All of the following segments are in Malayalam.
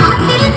കണ്ട്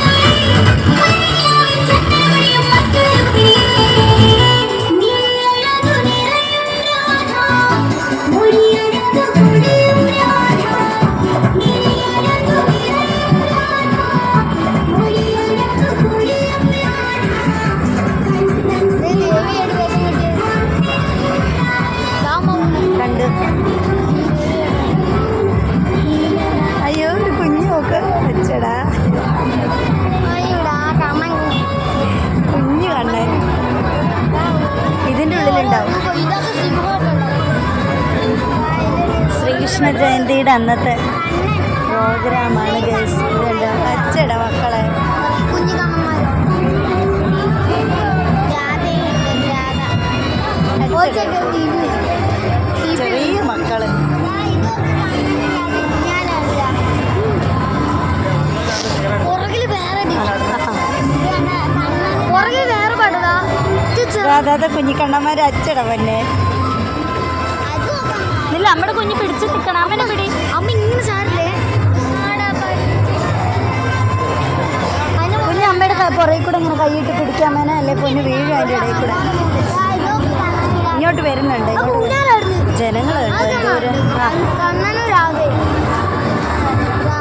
ജയന്തിയുടെ അന്നത്തെ പ്രോഗ്രാമാണ് ഇതുണ്ട് അച്ചട മക്കളെ. ചെറിയ മക്കൾ. അതായത് കുഞ്ഞിക്കണ്ണന്മാര് അച്ചട പൊന്നെ. ഇല്ല നമ്മുടെ കുഞ്ഞ് പിടിച്ചു നിൽക്കണം അവനെ പിടി. അമ്മ ഇങ്ങനെ ചാരില്ലേ കുഞ്ഞ് അമ്മയുടെ ക- പുറകിൽ കൂടെ ഇങ്ങനെ കൈയിട്ട് പിടിക്കാൻ മേനെ അല്ലെ പൊന്ന് വീഴും അതിന്റെ ഇടയിൽ കൂടെ. ഇങ്ങോട്ട് വരുന്നുണ്ട്. ജനങ്ങളുണ്ട് ദൂരം.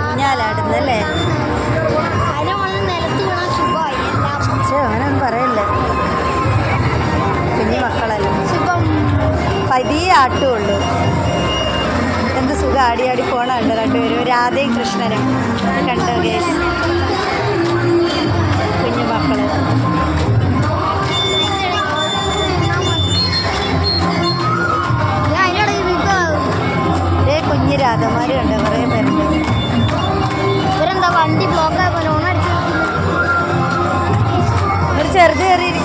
ഊഞ്ഞാലാടുന്നല്ലേ അവനൊന്നും പറയല്ലേ? കുഞ്ഞു മക്കളല്ലേ? പതിയെ ആട്ടുള്ളൂ. ആടി ആടി പോണുണ്ട് രണ്ടുപേരും രാധയും കൃഷ്ണനും കണ്ടു ഗേസ് കുഞ്ഞു മക്കൾ. കുഞ്ഞു രാധമാരുണ്ട് കുറേ പേരുണ്ട്. ഇവരെന്താ വണ്ടി ബ്ലോക്ക് ചെറുത് കയറിയിരിക്കുന്നതൊക്കെ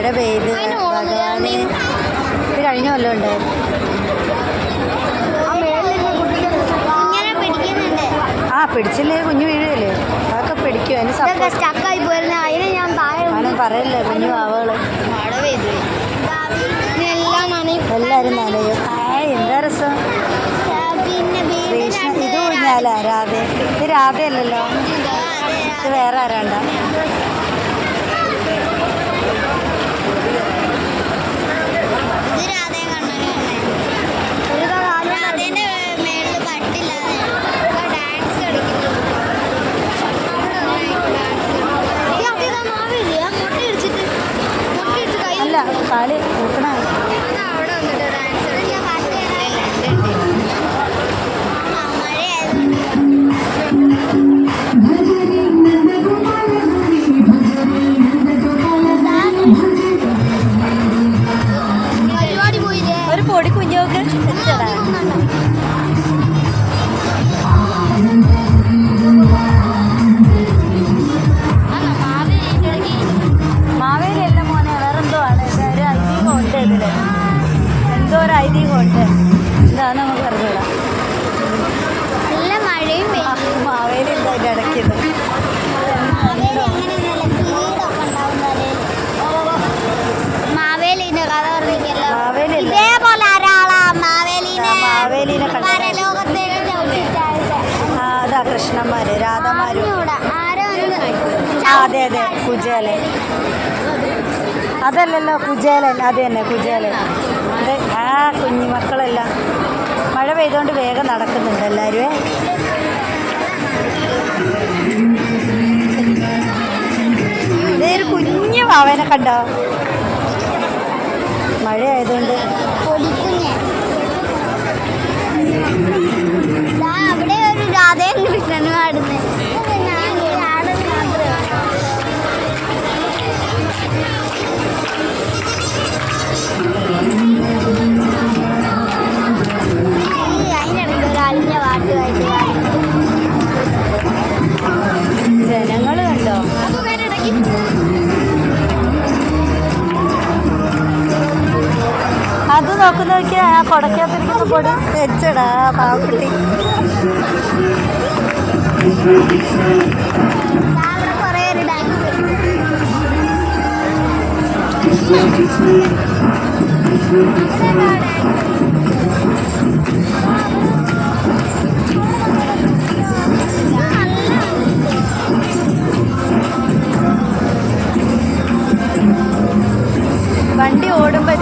മഴ പെയ്ത് ഭഗവാനെ ഇത് കഴിഞ്ഞ കൊല്ലം ഉണ്ടായിരുന്നു. ആ പിടിച്ചില്ലേ? കുഞ്ഞു വീഴല്ലേ അതൊക്കെ പിടിക്കും. അതിന് ഇതൊക്കെ സപ്പോർട്ട് സ്റ്റക്കായി പോയിരുന്ന അതിനെ ഞാൻ താഴെ പറയല്ലേ കുഞ്ഞു വാവകൾ. മഴ പെയ്തു. എല്ലാം നനയും. എല്ലാരും നനയും. ആ എന്താ രസം? ഇത് കുഞ്ഞാല രാധ. ഇത് രാധയല്ലല്ലോ ഇത് വേറെ ആരാണ്ട? കളി നോക്കണ ഐതി ഉണ്ട് ഇതാണ് നമുക്ക് അറിഞ്ഞൂടാ നല്ല മഴയും മാവേലില്ല മാവേലിനെ മാവേലിനെ അതാ കൃഷ്ണന്മാര് രാധമാരും. അതെ? അതെ കുജേലൻ. അതല്ലല്ലോ കുജേലൻ. അത് തന്നെ കുജേലൻ. കുഞ്ഞുമക്കളെല്ലാം മഴ പെയ്തുകൊണ്ട് വേഗം നടക്കുന്നുണ്ട് എല്ലാവരും ഇതൊരു കുഞ്ഞു പാവനെ കണ്ടോ? മഴയായതുകൊണ്ട്. അവിടെ ഒരു രാധേ കൃഷ്ണനും കൊടക്കാത്തിരിക്കുന്ന പൊടി? വെച്ചടാ പാവക്കുട്ടി വണ്ടി ഓടുമ്പോൾ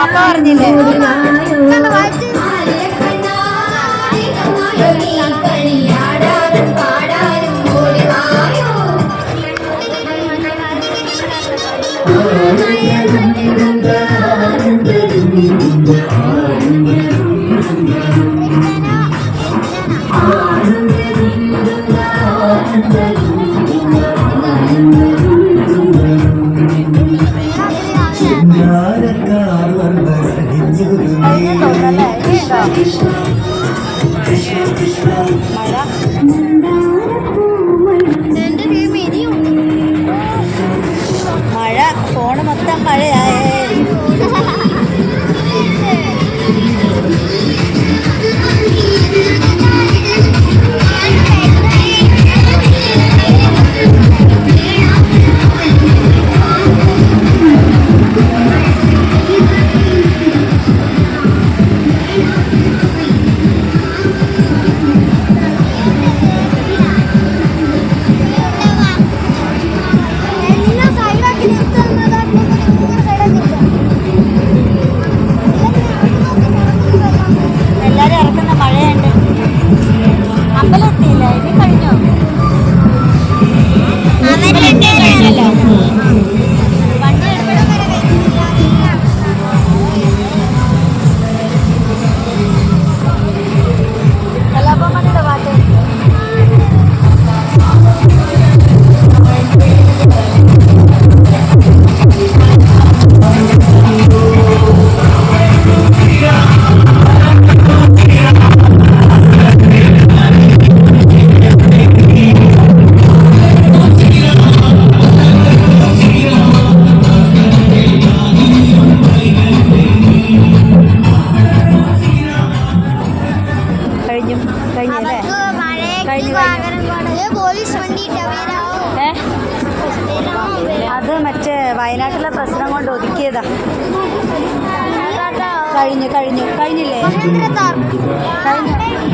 പപ്പ പറഞ്ഞില്ലേ? മഴ. ഫോണ് മൊത്തം മഴയാ. കഴിഞ്ഞു കഴിഞ്ഞു